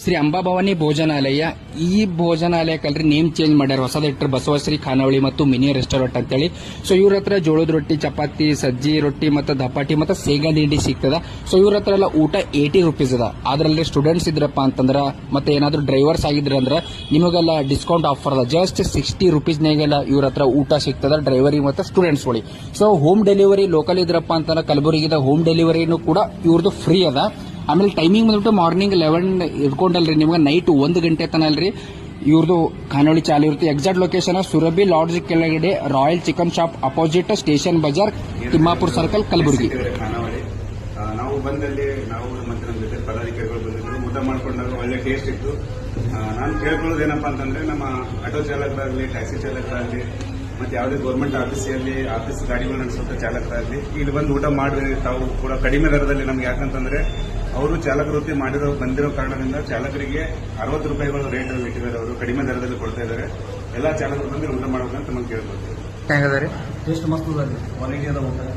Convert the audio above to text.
ಶ್ರೀ ಅಂಬಾಭವಾನಿ ಭೋಜನಾಲಯ. ಈ ಭೋಜನಾಲಯಕ್ಕಲ್ರಿ name change ಮಾಡ್ಯಾರ. ಹೊಸದ ಇಟ್ಟರು ಬಸವಶ್ರೀ ಖಾನಾವಳಿ ಮತ್ತು ಮಿನಿ ರೆಸ್ಟೋರೆಂಟ್ ಅಂತೇಳಿ. ಸೊ ಇವ್ರ ಹತ್ರ ಜೋಳದ ರೊಟ್ಟಿ, ಚಪಾತಿ, ಸಜ್ಜಿ ರೊಟ್ಟಿ ಮತ್ತು ದಪಾಟಿ ಮತ್ತು ಸೇಗಾ ದಿಂಡಿ ಸಿಗ್ತದ. ಸೊ ಇವ್ರ ಹತ್ರ ಎಲ್ಲ ಊಟ ಏಯ್ಟಿ ರುಪೀಸ್ ಅದ. ಅದ್ರಲ್ಲಿ ಸ್ಟೂಡೆಂಟ್ಸ್ ಇದ್ರಪ್ಪ ಅಂತಂದ್ರೆ ಮತ್ತೆ ಏನಾದರೂ ಡ್ರೈವರ್ಸ್ ಆಗಿದ್ರ ಅಂದ್ರೆ ನಿಮಗೆಲ್ಲ ಡಿಸ್ಕೌಂಟ್ ಆಫರ್ ಅದ. ಜಸ್ಟ್ ಸಿಕ್ಸ್ಟಿ ರುಪೀಸ್ನಾಗೆಲ್ಲ ಇವ್ರ ಹತ್ರ ಊಟ ಸಿಗ್ತದ ಡ್ರೈವರಿಗೆ ಮತ್ತು ಸ್ಟೂಡೆಂಟ್ಸ್ಗಳಿಗೆ ಸೊ ಹೋಮ್ ಡೆಲಿವರಿ ಲೋಕಲ್ ಇದ್ರಪ್ಪ ಅಂತಂದ್ರೆ ಕಲಬುರಗಿದ ಹೋಮ್ ಡೆಲಿವರಿನೂ ಕೂಡ ಇವ್ರದ್ದು ಫ್ರೀ ಅದ. ಆಮೇಲೆ ಟೈಮಿಂಗ್ ಬಂದ್ಬಿಟ್ಟು ಮಾರ್ನಿಂಗ್ ಲೆವೆನ್ ಇಟ್ಕೊಂಡಲ್ರಿ ನಿಮ್ಗೆ ನೈಟ್ ಒಂದು ಗಂಟೆ ತನ ಅಲ್ರಿ. ಇವ್ರದ್ದು ಖಾನಾವಳಿ ಚಾಲು ಇರುತ್ತೆ. ಎಕ್ಸಾಕ್ಟ್ ಲೊಕೇಶನ್ ಸುರಭಿ ಲಾಡ್ಜ್ ಕೆಳಗಡೆ royal chicken shop opposite station Bazaar, Timmapur circle Kalaburagi. ನಾವು ಬಂದಲ್ಲಿ ನಾವು ಮತ್ತೆ ನಮ್ಮ ಜೊತೆ ಪದಾಧಿಕಾರಿಗಳು ಬಂದಿದ್ರು. ಊಟ ಮಾಡ್ಕೊಂಡಾಗ ಒಳ್ಳೆ ಟೇಸ್ಟ್ ಇತ್ತು. ನಾನು ಕೇಳ್ಕೊಳ್ಳೋದು ಏನಪ್ಪಾ ಅಂತಂದ್ರೆ, ನಮ್ಮ ಆಟೋ ಚಾಲಕರಾಗಲಿ ಟ್ಯಾಕ್ಸಿ ಚಾಲಕರಾಗಲಿ, ಮತ್ತೆ ಯಾವುದೇ ಗೌರ್ಮೆಂಟ್ ಆಫೀಸಲ್ಲಿ ಆಫೀಸ್ ಗಾಡಿಗಳು ನಡೆಸುವಂತ ಚಾಲಕರಾಗಲಿ, ಇಲ್ಲಿ ಬಂದು ಊಟ ಮಾಡಿದ್ರೆ ತಾವು ಕೂಡ ಕಡಿಮೆ ದರದಲ್ಲಿ ನಮ್ಗೆ ಯಾಕಂತಂದ್ರೆ ಅವರು ಚಾಲಕ ವೃತ್ತಿ ಮಾಡಿರೋ ಬಂದಿರೋ ಕಾರಣದಿಂದ ಚಾಲಕರಿಗೆ ಅರವತ್ತು ರೂಪಾಯಿಗಳು ರೇಟ್ ಇಟ್ಟಿದ್ದಾರೆ ಅವರು. ಕಡಿಮೆ ದರದಲ್ಲಿ ಕೊಡ್ತಾ ಇದ್ದಾರೆ. ಎಲ್ಲಾ ಚಾಲಕರು ಬಂದು ಊಟ ಮಾಡಬೇಕಂತ ನಮಗೆ ಕೇಳ್ಬೋದು ಹೆಂಗದ ರೀ ಟೇಸ್ಟ್ ಮಸ್ತ್ ಅದ